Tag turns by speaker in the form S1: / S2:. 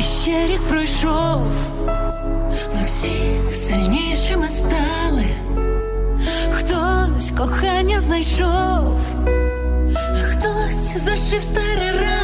S1: І ще рік пройшов, ми всі сильнішими стали. Хтось кохання знайшов, а хтось зашив старі рани.